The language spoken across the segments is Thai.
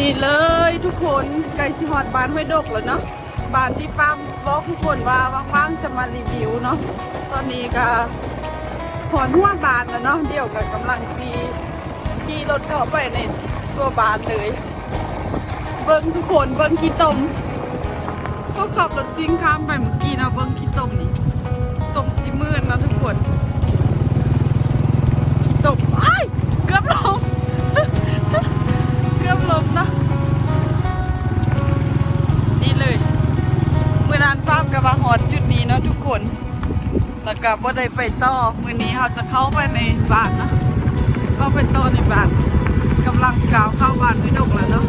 นี่เลยทุกคนไก่สิฮอดบ้านห้วยดกแล้วเนาะบ้านที่ฟาร์มบอกทุกคนว่าว่างๆจะมารีวิวเนาะตอนนี้ก็หอนหัวบานแล้วเนาะเดี๋ยวกับกำลังซีขี่รถเข้าไปในตัวบ้านเลย เบิ้งทุกคนเบิ้งขี้ตมก็ขับรถซิ่งข้ามไปเมื่อกี้นะเบิ้งขี้ตมนี่ส่งสีมืดนะทุกคน อนานฟาร์มกับว่าหอดจุดนี้เนาะทุกคน แล้วก็บ่ได้ไปต่อมือนี้เขาจะเข้าไปในบ้านนะเข้าไปต่อในบ้านกำลังกล่าวเข้าบ้านพี่ดกแล้วเนาะ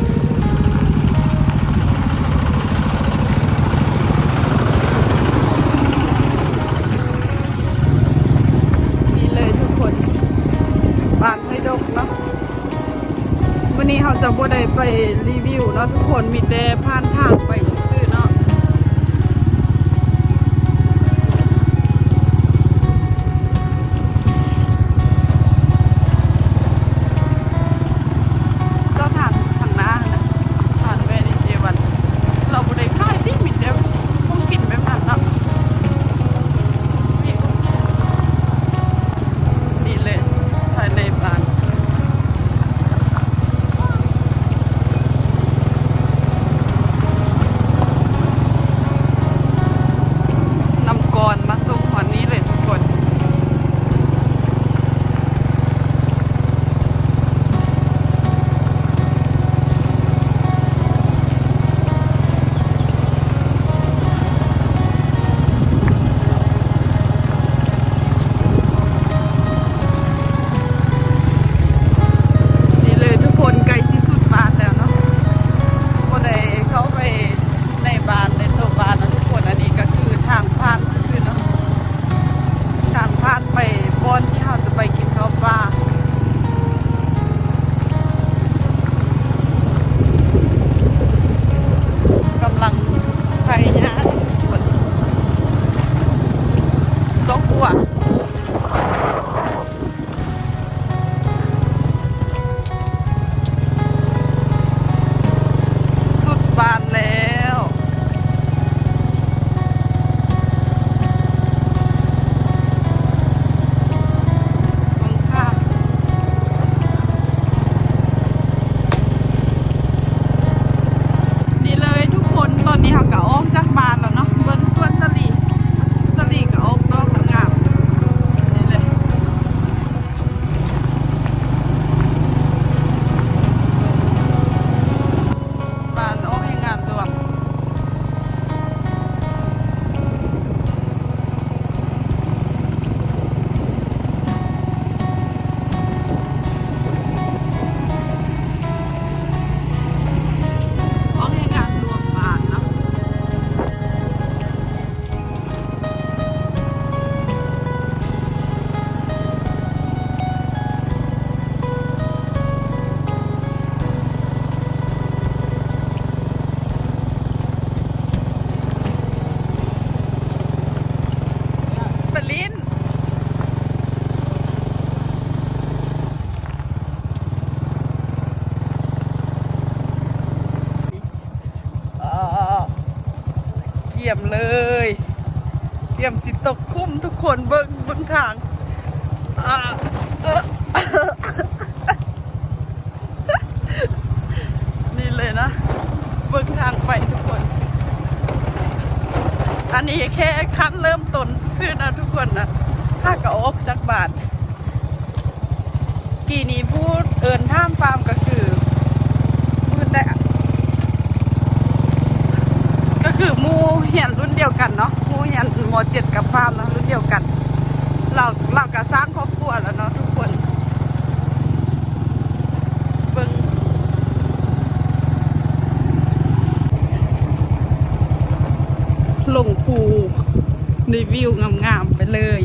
นี่เลยทุกคนบ้านพี่ดกเนาะวันนี้เขาจะบ่ได้ไปรีวิวเนาะทุกคนมีแต่ผ่านทางไป ยี่ยมเลยเยี่ยมสิตกคุ้มทุกคนเบิ้งเบิ้งทางนี่เลยนะ เบิ้งทางไปทุกคน อันนี้แค่คั้นเริ่มต้นซื้อนะทุกคนนะถ้าก็ออกจากบานกี่นี้พูดเอินท่ามฟาร์มก็คือมืดได้อะ คือมูเหียนรุ่นเดียวกันเนาะมูเหียนมเจ็ดกับฟาร์มเนาะรุ่นเดียวกัน เราเราก็สร้างครอบครัวแล้วเนาะทุกคนเบิ้งลงภูในวิวงามๆไปเลย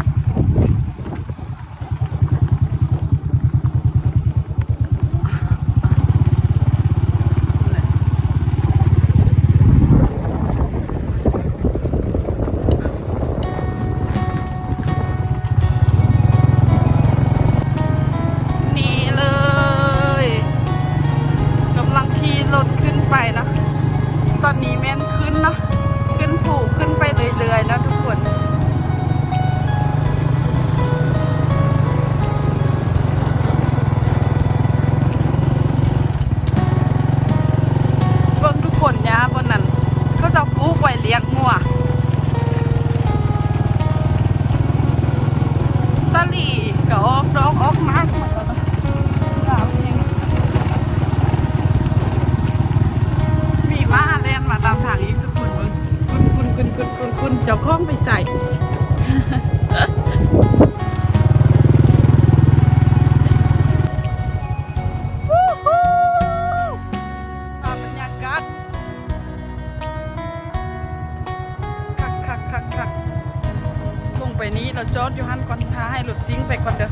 นี้เราจอดอยู่หันก่อนพาให้รถซิงไปก่อนเด้อ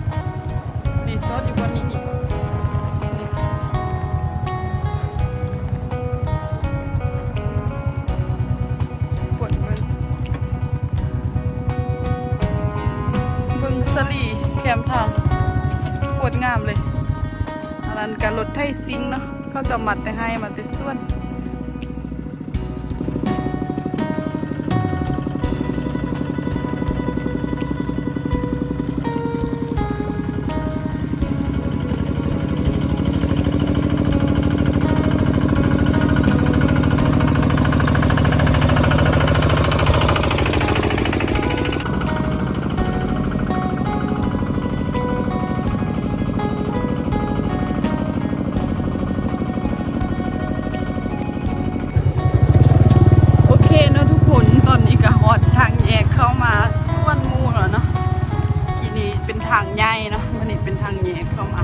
นี่จอดอยู่บนนี้นี่ปวดเบิ่งเบิ่งสลีแคมทางปวดงามเลยอันนั้นการรถไทยซิงเนาะเขาจะมัดแต่ให้มาแต่ส่วน กเข้ามาส่วนมูแล้วเนาะทีนี้เป็นทางใหญ่เนาะวันนี้เป็นทางแยกเข้ามา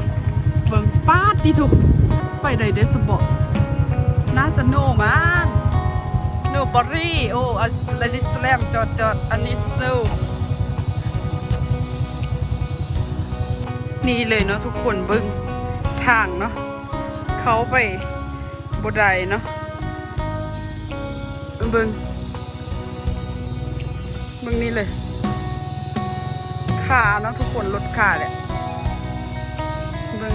เบิ่งป้าดดีถูกไปได้เดสบอกน่าจะโนมันโนบอรี่โอ้อันนี้สแลมจอดจอดอันนี้ซูนี่เลยเนาะทุกคนเบิ่งทางเนาะเขาไปบไดเนาะเบิง เบิงนี่เลย ขาเนาะทุกคนรถขาเนี่ยเบิง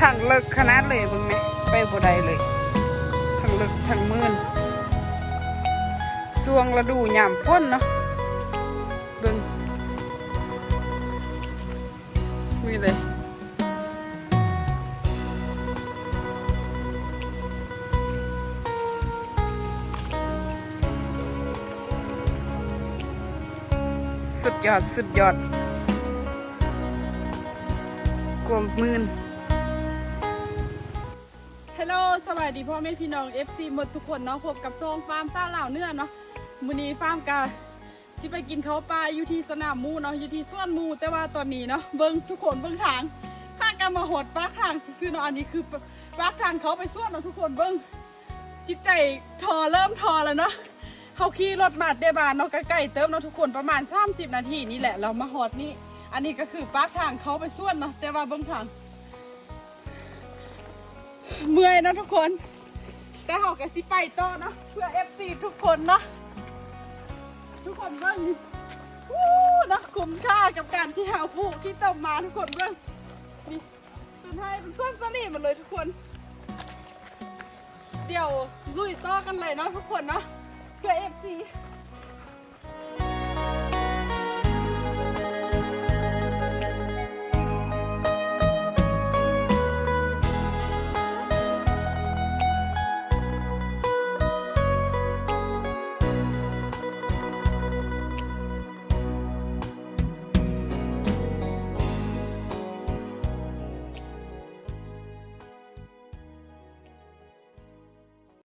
ทางเลิกขนาดเลยเบิงไหมไปบ่ได้เลยทางเลิกทางมื่นช่วงฤดูหยามฝนเนาะเบิงนี่เลย สุดยอด สุดยอดกลมมื่นฮัลโหลสวัสดีพ่อแม่พี่น้อง FC หมดทุกคนเนาะพบกับซองฟาร์มซ่าเหล่าเนื้อเนาะมือนี้ฟาร์มกาสิไปกินเขาปลาอยู่ที่สนามมูเนาะอยู่ที่สวนมูแต่ว่าตอนนี้เนาะเบิ้งทุกคนเบิ้งทางทางกามาหดปากทางซื่อเนาะอันนี้คือปากทางเขาไปสวนเนาะทุกคนเบิ้งจิตใจทอเริ่มทอแล้วเนาะ เขาขี่รถมาเดบานเนาะใกล้ๆเติมเนาะทุกคนประมาณ 30 นาทีนี่แหละเรามาฮอดนี่อันนี้ก็คือปากทางเขาไปส่วนเนาะแต่ว่าเบื้องทางเมื่อยนะทุกคน แต่เขาก็สิไปต่อเนาะเพื่อ FC ทุกคนเนาะทุกคนเบิ่งนี่วู้นะคุ้มค่ากับการที่หาผู้ที่ต้มมาทุกคนเบิ่งนี่เป็นให้เป็นส่วนสนิทหมันเลยทุกคน เดี๋ยวลุยต่อกันเลยเนาะทุกคนเนาะ เพื่อเอฟซี